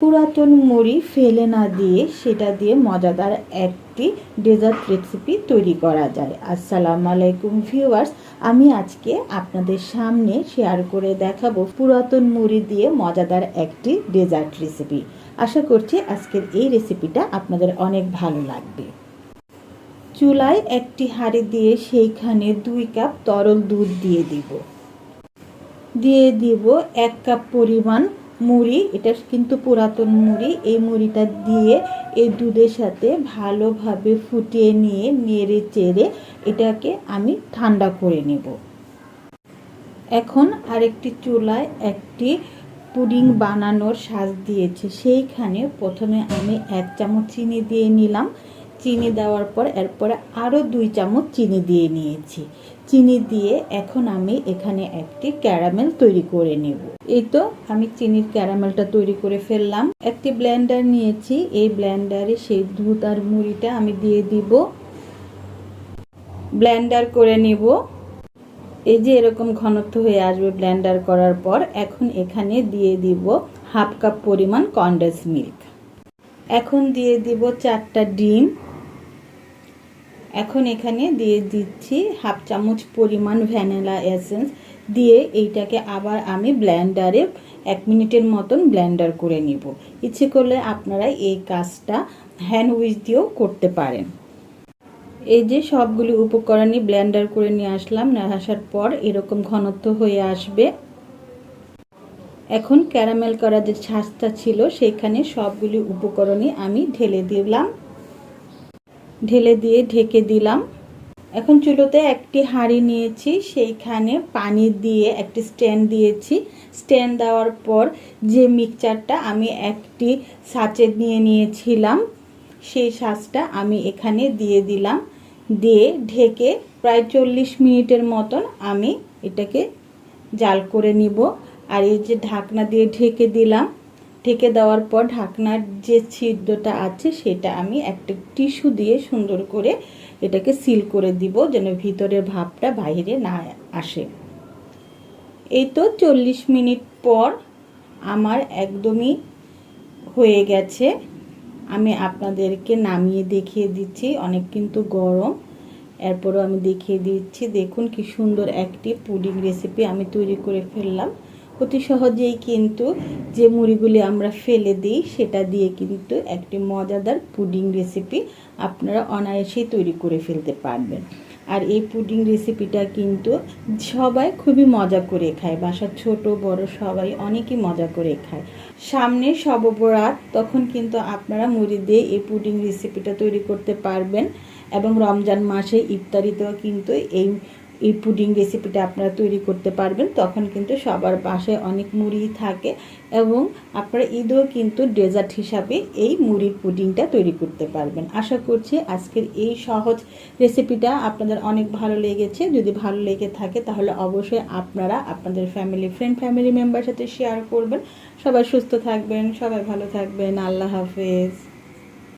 পুরাতন মুড়ি ফেলে না দিয়ে সেটা দিয়ে মজাদার একটি ডেজার্ট রেসিপি তৈরি করা যায়। আসসালামু আলাইকুম ভিউয়ার্স আমি আজকে আপনাদের সামনে শেয়ার করে দেখাবো পুরাতন মুড়ি দিয়ে মজাদার একটি ডেজার্ট রেসিপি আশা করছি আজকের এই রেসিপিটা আপনাদের অনেক ভালো লাগবে। চুলায় একটি হাঁড়ি দিয়ে সেইখানে দুই কাপ তরল দুধ দিয়ে দিব। দিয়ে দিব এক কাপ পরিমাণ মুড়ি, এটা কিন্তু পুরাতন মুড়ি, এই মুড়িটা দিয়ে এই দুধের সাথে ভালোভাবে ফুটিয়ে নিয়ে নেড়ে চেড়ে এটাকে আমি ঠান্ডা করে নেব। এখন আরেকটি চুলায় একটি পুডিং বানানোর সাজ দিয়েছে। সেইখানে প্রথমে আমি এক চামচ চিনি দিয়ে নিলাম। চিনি দেওয়ার পর এরপরে আরও দুই চামচ চিনি দিয়ে নিয়েছি। চিনি দিয়ে এখন আমি এখানে একটি ক্যারামেল তৈরি করে নেব। এই তো আমি চিনির ক্যারামেলটা তৈরি করে ফেললাম। একটি ব্লেন্ডার নিয়েছি। এই ব্লেন্ডারে সেই দুধ আর মুড়িটা আমি দিয়ে দিব। ব্লেন্ডার করে নিব। এই যে এরকম ঘনত্ব হয়ে আসবে ব্লেন্ডার করার পর এখন এখানে দিয়ে দিব হাফ কাপ পরিমাণ কন্ডেন্স মিল্ক। এখন দিয়ে দিব চারটা ডিম। এখন এখানে দিয়ে দিচ্ছি হাফ চামচ পরিমাণ ভ্যানিলা এসেন্স। দিয়ে এইটাকে আবার আমি ব্ল্যান্ডারে এক মিনিটের মতন ব্ল্যান্ডার করে নিব। ইচ্ছে করলে আপনারা এই কাজটা হ্যান্ড উইচ দিয়েও করতে পারেন। এই যে সবগুলি উপকরণই ব্লেন্ডার করে নিয়ে আসলাম, নিয়ে আসার পর এরকম ঘনত্ব হয়ে আসবে। এখন ক্যারামেল করা যে ছাঁচটা ছিল, সেখানে সবগুলি উপকরণই আমি ঢেলে দিলাম। ঢেলে দিয়ে ঢেকে দিলাম। এখন চুলোতে একটি হাঁড়ি নিয়েছি, সেইখানে পানি দিয়ে একটি স্ট্যান্ড দিয়েছি। স্ট্যান্ড দেওয়ার পর যে মিক্সচারটা আমি একটি সাচে নিয়ে নিয়েছিলাম, সেই সাজটা আমি এখানে দিয়ে দিলাম। দিয়ে ঢেকে প্রায় চল্লিশ মিনিটের মতন আমি এটাকে জাল করে নিব। আর এই যে ঢাকনা দিয়ে ঢেকে দিলাম ঢেকে দেওয়ার পর ঢাকনার যে ছিদ্রটা আছে, সেটা আমি একটা টিস্যু দিয়ে সুন্দর করে এটাকে সিল করে দিব যেন ভিতরের ভাবটা বাইরে না আসে। এই তো চল্লিশ মিনিট পর আমার একদমই হয়ে গেছে। আমি আপনাদেরকে নামিয়ে দেখিয়ে দিচ্ছি, অনেক কিন্তু গরম। এরপরও আমি দেখিয়ে দিচ্ছি, দেখুন কি সুন্দর একটি পুডিং রেসিপি আমি তৈরি করে ফেললাম। অতি সহজেই কিন্তু যে মুড়িগুলি আমরা ফেলে দিই, সেটা দিয়ে কিন্তু একটি মজাদার পুডিং রেসিপি আপনারা অনায়াসেই তৈরি করে ফেলতে পারবেন। আর এই পুডিং রেসিপিটা কিন্তু সবাই খুবই মজা করে খায়, বাসার ছোট, বড় সবাই অনেকই মজা করে খায়। সামনে সববরাত তখন কিন্তু আপনারা মুড়ি দিয়ে এই পুডিং রেসিপিটা তৈরি করতে পারবেন এবং রমজান মাসে ইফতারিতেও কিন্তু এই এই পুডিং রেসিপিটা আপনারা তৈরি করতে পারবেন। তখন কিন্তু সবার বাসায় অনেক মুড়ি থাকে এবং আপনারা ঈদেও কিন্তু ডেজার্ট হিসাবে এই মুড়ির পুডিংটা তৈরি করতে পারবেন। আশা করছি আজকের এই সহজ রেসিপিটা আপনাদের অনেক ভালো লেগেছে। যদি ভালো লেগে থাকে তাহলে অবশ্যই আপনারা আপনাদের ফ্যামিলি ফ্রেন্ড ফ্যামিলি মেম্বার সাথে শেয়ার করবেন। সবাই সুস্থ থাকবেন, সবাই ভালো থাকবেন। আল্লাহ হাফেজ।